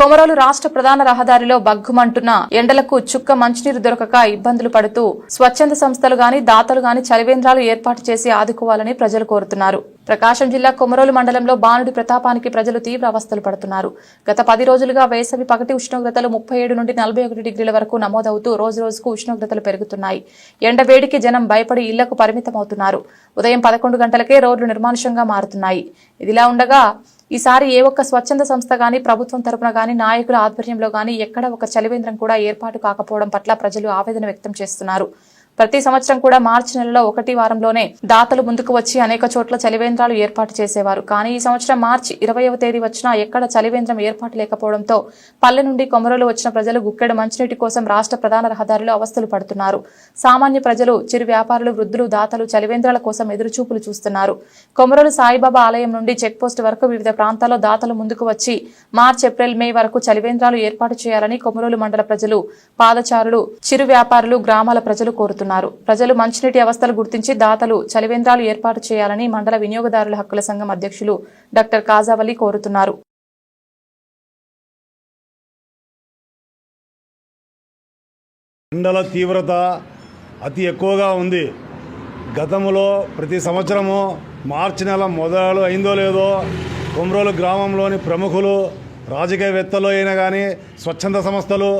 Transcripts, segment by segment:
కొమరోలు రాష్ట్ర ప్రధాన రహదారిలో బగ్గుమంటున్న ఎండలకు చుక్క మంచినీరు దొరకక ఇబ్బందులు పడుతూ స్వచ్ఛంద సంస్థలు గాని దాతలు గాని చలివేంద్రాలు ఏర్పాటు చేసి ఆదుకోవాలని ప్రజలు కోరుతున్నారు. ప్రకాశం జిల్లా కొమరోలు మండలంలో బాణుడి ప్రతాపానికి ప్రజలు తీవ్ర అవస్థలు పడుతున్నారు. గత పది రోజులుగా వేసవి పగటి ఉష్ణోగ్రతలు ముప్పై ఏడు నుండి నలభై ఒకటి డిగ్రీల వరకు నమోదవుతూ రోజు రోజుకు ఉష్ణోగ్రతలు పెరుగుతున్నాయి. ఎండ వేడికి జనం భయపడి ఇళ్ళకు పరిమితమవుతున్నారు. ఉదయం పదకొండు గంటలకే రోడ్లు నిర్మానుషంగా మారుతున్నాయి. ఇదిలా ఉండగా ఈసారి ఏ ఒక్క స్వచ్ఛంద సంస్థ గాని ప్రభుత్వం తరపున కానీ నాయకుల ఆధ్వర్యంలో గాని ఎక్కడ ఒక చలివేంద్రం కూడా ఏర్పాటు కాకపోవడం పట్ల ప్రజలు ఆవేదన వ్యక్తం చేస్తున్నారు. ప్రతి సంవత్సరం కూడా మార్చి నెలలో ఒకటి వారంలోనే దాతలు ముందుకు వచ్చి అనేక చోట్ల చలివేంద్రాలు ఏర్పాటు చేసేవారు. కానీ ఈ సంవత్సరం మార్చి ఇరవయవ తేదీ వచ్చినా ఎక్కడ చలివేంద్రం ఏర్పాటు లేకపోవడంతో పల్లె నుండి కొమరలు వచ్చిన ప్రజలు గుక్కెడు మంచినీటి కోసం రాష్ట్ర ప్రధాన రహదారిలో అవస్థలు పడుతున్నారు. సామాన్య ప్రజలు చిరు వ్యాపారులు వృద్ధులు దాతలు చలివేంద్రాల కోసం ఎదురుచూపులు చూస్తున్నారు. కొమరలు సాయిబాబా ఆలయం నుండి చెక్ పోస్ట్ వరకు వివిధ ప్రాంతాల్లో దాతలు ముందుకు వచ్చి మార్చి ఏప్రిల్ మే వరకు చలివేంద్రాలు ఏర్పాటు చేయాలని కొమరోలు మండల ప్రజలు పాదచారులు చిరు వ్యాపారులు గ్రామాల ప్రజలు కోరుతున్నారు. ప్రజలు మంచినీటి అవస్థలు గుర్తించి దాతలు చలివేంద్రాలు ఏర్పాటు చేయాలని మండల వినియోగదారుల హక్కుల సంఘం అధ్యక్షులు డాక్టర్ కాజావలి కోరుతున్నారు. ఎండల తీవ్రత అతి ఎక్కువగా ఉంది. గతంలో ప్రతి సంవత్సరము మార్చి నెల మొదలు అయిందో లేదో కొమ్రోలు గ్రామంలోని ప్రముఖులు రాజకీయవేత్తలు అయినా కానీ స్వచ్ఛంద సంస్థలు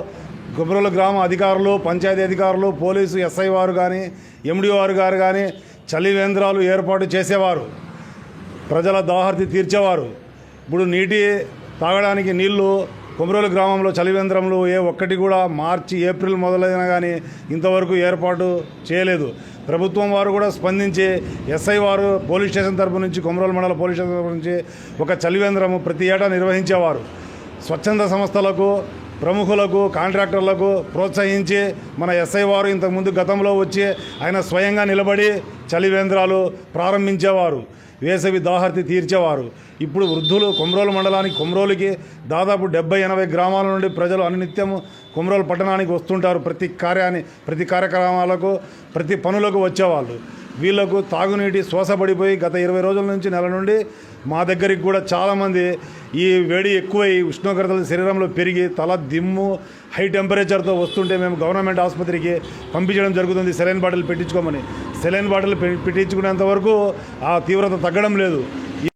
గుబ్రల గ్రామ అధికారులు పంచాయతీ అధికారులు పోలీసు ఎస్ఐ వారు కానీ ఎండి వారు గారు కానీ చలివేంద్రాలు ఏర్పాటు చేసేవారు. ప్రజల దాహర్తి తీర్చేవారు. ఇప్పుడు నీటి తాగడానికి నీళ్ళు కొమరోలు గ్రామంలో చలివేంద్రంలో ఏ ఒక్కటి కూడా మార్చి ఏప్రిల్ మొదలైనా కానీ ఇంతవరకు ఏర్పాటు చేయలేదు. ప్రభుత్వం వారు కూడా స్పందించి ఎస్ఐ వారు పోలీస్ స్టేషన్ తరపు నుంచి కొమరోలు మండల పోలీస్ స్టేషన్ తరపు నుంచి ఒక చలివేంద్రము ప్రతి ఏటా నిర్వహించేవారు. స్వచ్ఛంద సంస్థలకు ప్రముఖులకు కాంట్రాక్టర్లకు ప్రోత్సహించి మన ఎస్ఐ వారు ఇంతకుముందు గతంలో వచ్చి ఆయన స్వయంగా నిలబడి చలివేంద్రాలు ప్రారంభించేవారు. వేసవి దాహర్తి తీర్చేవారు. ఇప్పుడు వృద్ధులు కొమ్రోలు మండలానికి కొమ్రోలుకి దాదాపు డెబ్బై ఎనభై గ్రామాల నుండి ప్రజలు అనునిత్యము కొమ్రోలు పట్టణానికి వస్తుంటారు. ప్రతి కార్యాన్ని ప్రతి కార్యక్రమాలకు ప్రతి పనులకు వచ్చేవాళ్ళు. వీళ్ళకు తాగునీటి శ్వాసపడిపోయి గత ఇరవై రోజుల నుంచి నెల నుండి మా దగ్గరికి కూడా చాలామంది ఈ వేడి ఎక్కువై ఉష్ణోగ్రతలు శరీరంలో పెరిగి తల దిమ్ము హై టెంపరేచర్తో వస్తుంటే మేము గవర్నమెంట్ ఆసుపత్రికి పంపించడం జరుగుతుంది. సెలైన్ బాటిల్ పెట్టించుకోమని. సెలైన్ బాటిల్ పె- పెట్టించుకునేంత వరకు ఆ తీవ్రత తగ్గడం లేదు.